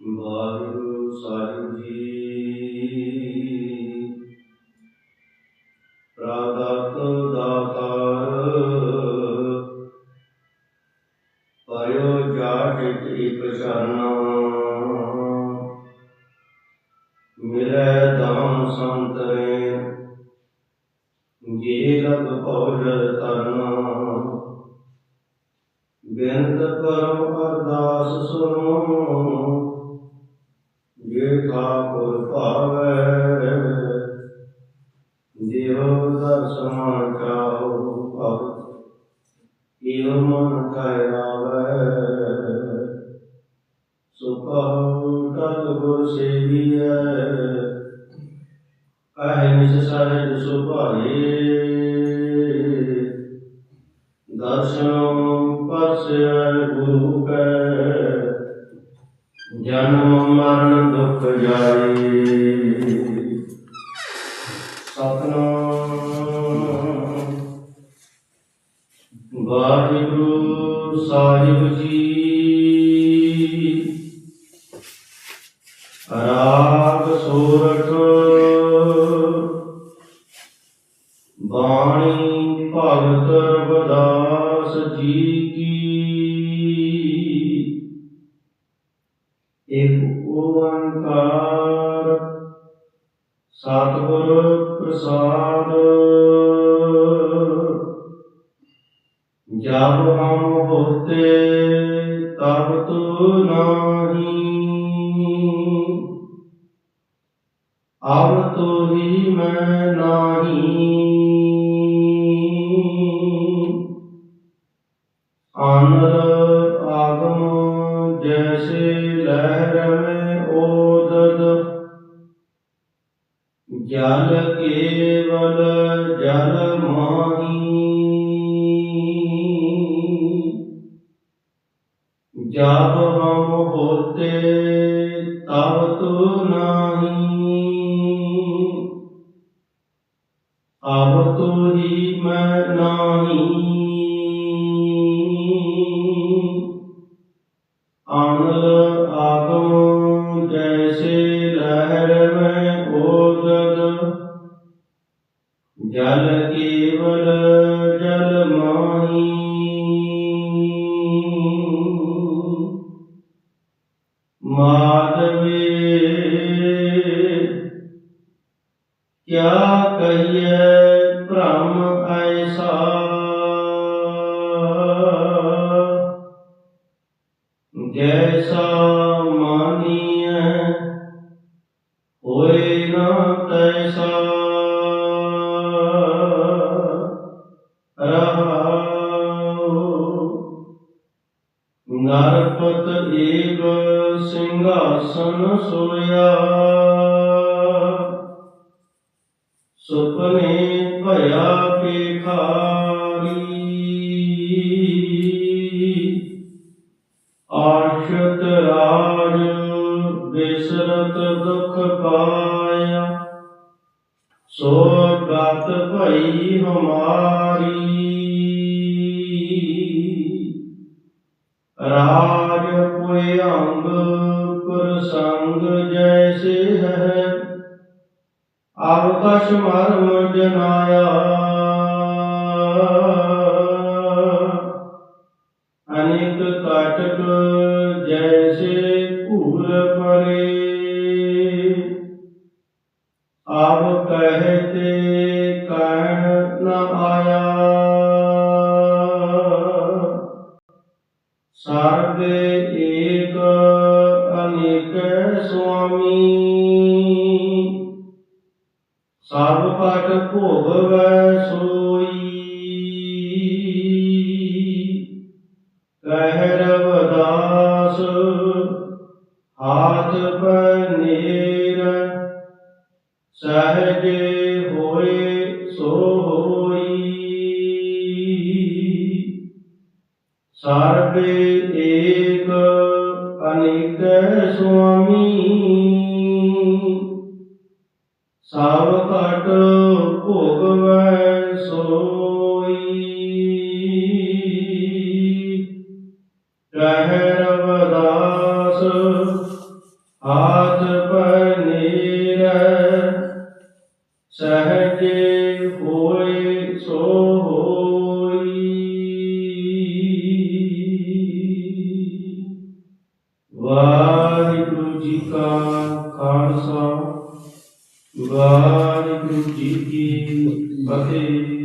ਵਾਹਿਗੁਰੂ ਸਾਹਿਬ ਜੀ ਪ੍ਰਦਾਤ ਦਾਤਾਰ ਪਇਓ ਜਾਟ ਇਕ ਚਰਨਾ ਮਿਲੈ ਦਾਮ ਸੰਤਰੇ, ਜੇ ਲਗ ਪੌੜ ਤਰਨਾ ਭਗਤ ਏਵ ਮਨ ਕੈ ਆਵੈ ਸੁਖਉ ਤਤ ਗੁਰ ਸੇਵੀਐ। ਕਹਿ ਨਿਸ ਸਹਿਜ ਸੁਭਾਏ ਦਰਸ਼ਨ ਪਰਸੈ ਗੁਰੂ ਕੈ, ਜਨਮ ਮਰਨ ਦੁਖ ਜਾਏ। ਵਾਹਿਗੁਰੂ ਸਾਹਿਬ ਜੀ। ਰਾਗ ਸੋਰਠ ਬਾਣੀ ਭਗਤ ਰਵਿਦਾਸ ਜੀ ਕੀ। ਇੱਕ ਓੰਕਾਰ ਸਤਿਗੁਰ ਪ੍ਰਸਾਦ। ਜਬ ਹਮ ਹੋਤੇ ਤਬ ਤੂ ਨਾਹੀ। ਅਬ ਤੋ ਹੀ ਮੈਂ ਨਾਹੀ। ਆਨਰ ਆਗਮ ਜੈਸੇ ਲਹਿਰ ਮੈਂ ਓਦਦ ਜਲ ਕੇਵਲ ਜਲ ਮਾਹੀ। ਜਬ ਹਮ ਹੋਤੇ ਤਬ ਤੂ ਨਾਹੀ। ਅਬ ਤੋ ਹੀ ਮੈਂ ਨਾਹੀ। ਆਨੰਦ ਆਗਮ ਮਾਧਵੇ ਕਿਆ ਕਹੀਏ ਸਿੰਘਾਸਨ ਸੋਇਆ ਸੁਪਨੇ ਭਇਆ ਪੇਖਾਰੀ ਆਸ਼ਤ ਰਾਜ ਬਿਸਰਤ ਦੁਖ ਪਾਇਆ। ਸੋ ਗਤ ਭਈ ਹਮਾਰੀ। ਰਾਜ ਕੋਈ ਅੰਗ ਪ੍ਰਸੰਗ ਜੈਸੇ ਹੈ। ਅਵਕਸ਼ ਮਰਮ ਜਨਾਇਆ। ਅਨੇਕ ਕਾਟਕ ਜੈਸੇ ਭੂਲ ਪਰੇ। ਆਪ ਕਹਤੇ ਕਹਿਣ ਸੁਆਮੀ ਸਭ ਪਟ ਭੋਗਵੈ ਸੋਈ। ਕਹਿ ਰਵਦਾਸ ਹਾਥ ਪਨੇਰ ਸਹਜੇ ਹੋਏ ਸੋ ਹੋਈ ਸਰਬੇ ਏਕ ਅਨੇਕ ਸੁਆਮੀ ਸਭ ਘਟ ਭੋਗਵੈ ਸੋਈ। ਰਹਿ ਰਵਦਾਸ ਆਦ ਪਰ ਵਾਹਿਗੁਰੂ ਜੀ ਕੀ ਫਤਿਹ।